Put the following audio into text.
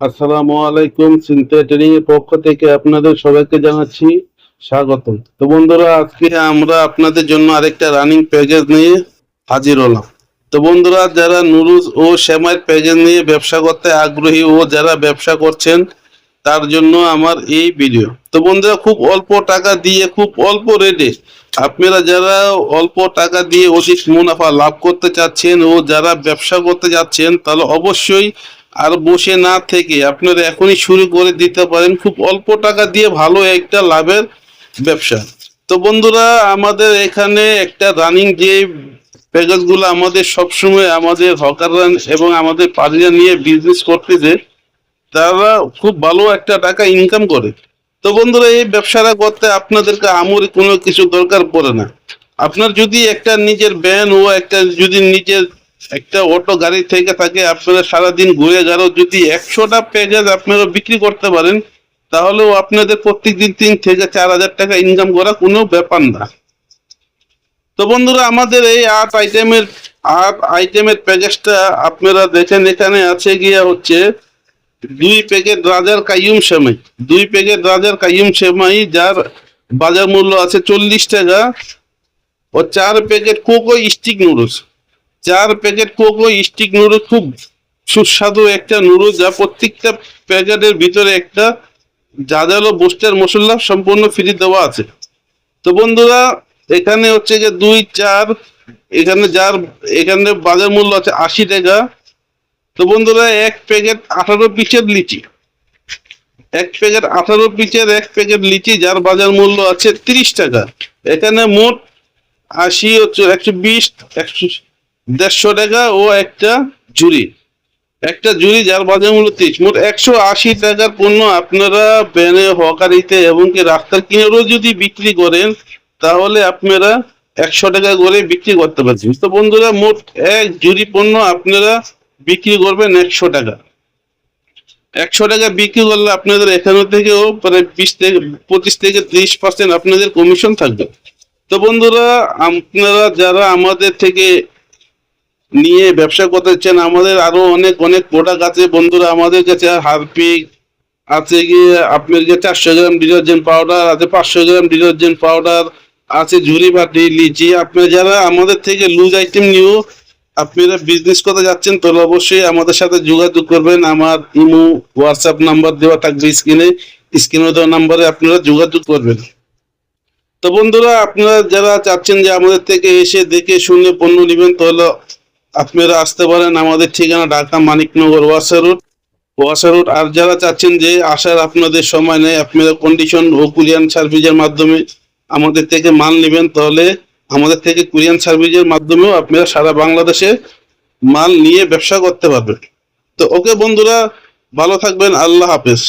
আসসালামু আলাইকুম ট্রেনিং এর পক্ষ থেকে আপনাদের সবাইকে জানাচ্ছি স্বাগত তো বন্ধুরা, আজকে আমরা আপনাদের জন্য আরেকটা রানিং প্যাকেজ নিয়ে হাজির হলাম। তো বন্ধুরা, যারা নুরুজ ও শ্যামাইয়ের প্যাকেজ নিয়ে ব্যবসা করতে আগ্রহী ও যারা ব্যবসা করছেন, তার জন্য আমার এই ভিডিও তো বন্ধুরা, খুব অল্প টাকা দিয়ে, খুব অল্প রেটে আপনারা যারা অল্প টাকা দিয়ে অধিক মুনাফা লাভ করতে চাচ্ছেন ও যারা ব্যবসা করতে যাচ্ছেন, তাহলে অবশ্যই আর বসে না থেকে আপনারা এখনই শুরু করে দিতে পারেন। খুব অল্প টাকা দিয়ে ভালো একটা লাভের ব্যবসা। তো বন্ধুরা, আমাদের এখানে একটা রানিং যে প্যাকেজগুলো আমাদের সবসময় আমাদের হকাররা এবং আমাদের পাড়িরা নিয়ে বিজনেস করতেছে, তারা খুব ভালো একটা টাকা ইনকাম করে। তো বন্ধুরা, এই ব্যবসাটা করতে আপনাদেরকে আমরি কোনো কিছু দরকার পড়ে না। আপনার যদি একটা নিজের ব্যান ও একটা যদি নিজের একটা অটো গাড়ি থেকে থাকে, আপনারা সারাদিন ঘুরে গেলেও যদি একশোটা প্যাকেজ আপনারা বিক্রি করতে পারেন, তাহলেও আপনাদের প্রত্যেক দিন তিন থেকে চার হাজার টাকা ইনকাম করা কোনো ব্যাপার না। তো বন্ধুরা, আমাদের এই আট আইটেমের আট আইটেমের প্যাকেজটা আপনারা দেখেন, এখানে আছে গিয়া হচ্ছে দুই প্যাকেট রাজার কাইয়ুম সেমাই। দুই প্যাকেট রাজার কাইয়ুম সেমাই, যার বাজার মূল্য আছে চল্লিশ টাকা, ও চার প্যাকেট কোকো স্টিক নুডলস চার প্যাকেট কোকো স্টিক নুডলস খুব সুস্বাদু একটা নুডলস যা প্রত্যেকটা প্যাকেটের ভিতরে একটা জাজালো বুস্টার মশলা সম্পূর্ণ ফ্রি দেওয়া আছে। তো বন্ধুরা, এখানে হচ্ছে যে দুই, চার, এখানে যার, এখানে বাজার মূল্য আছে আশি টাকা। তো বন্ধুরা, এক প্যাকেট আঠারো পিসের লিচি। এক প্যাকেট আঠারো পিসের এক প্যাকেট লিচি যার বাজার মূল্য আছে তিরিশ টাকা। এখানে মোট আশি হচ্ছে একশো বিশ, একশো দেড়শো টাকা ও একটা জুড়ি একটা জুড়ি যার বাজার মূল্য তিরিশ। মোট একশো আশি টাকার পণ্য আপনারা ব্যানে, হকারিতে এবং কি রাস্তার কিনেও যদি বিক্রি করেন, তাহলে আপনারা একশো টাকা করে বিক্রি করতে পারছেন তো বন্ধুরা, মোট এক জুড়ি পণ্য আপনারা বিক্রি করবেন একশো টাকা। একশো টাকা বিক্রি করলে আপনাদের এখানে থেকেও প্রায় বিশ থেকে, পঁচিশ থেকে ত্রিশ পার্সেন্ট আপনাদের কমিশন থাকবে। তো বন্ধুরা, আপনারা যারা আমাদের থেকে নিয়ে ব্যবসা করতে চান আমাদের আরও অনেক অনেক প্রোডাক্ট আছে বন্ধুরা আমাদের কাছে। হারপিক আছে গিয়ে আপনার যে চারশো গ্রাম ডিটারজেন্ট পাউডার আছে, পাঁচশো গ্রাম ডিটারজেন্ট পাউডার আছে ঝুড়ি বাটি, লিচি। আপনারা যারা আমাদের থেকে লুজ আইটেম নিয়েও আপনারা বিজনেস করতে যাচ্ছেন, তাহলে অবশ্যই আমাদের সাথে যোগাযোগ করবেন। আমার ইমো হোয়াটসঅ্যাপ নাম্বার দেওয়া থাকবে স্ক্রিনে। স্ক্রিনে দেওয়া নাম্বারে আপনারা যোগাযোগ করবেন। তো বন্ধুরা, আপনারা যারা চাচ্ছেন যে আমাদের থেকে এসে দেখে শুনে পণ্য নেবেন, তাহলে আপনারা আসতে পারেন আমাদের ঠিকানা ঢাকা মানিকনগর ওয়াসা রোড। ওয়াসা রোড। আর যারা চাচ্ছেন যে আসার আপনাদের সময় নেই, আপনারা কন্ডিশন ও কুরিয়ান সার্ভিসের মাধ্যমে আমাদের থেকে মাল নেবেন, তাহলে আমাদের থেকে কুরিয়ান সার্ভিসের মাধ্যমেও আপনারা সারা বাংলাদেশে মাল নিয়ে ব্যবসা করতে পারবেন। তো ওকে বন্ধুরা, ভালো থাকবেন। আল্লাহ হাফেজ।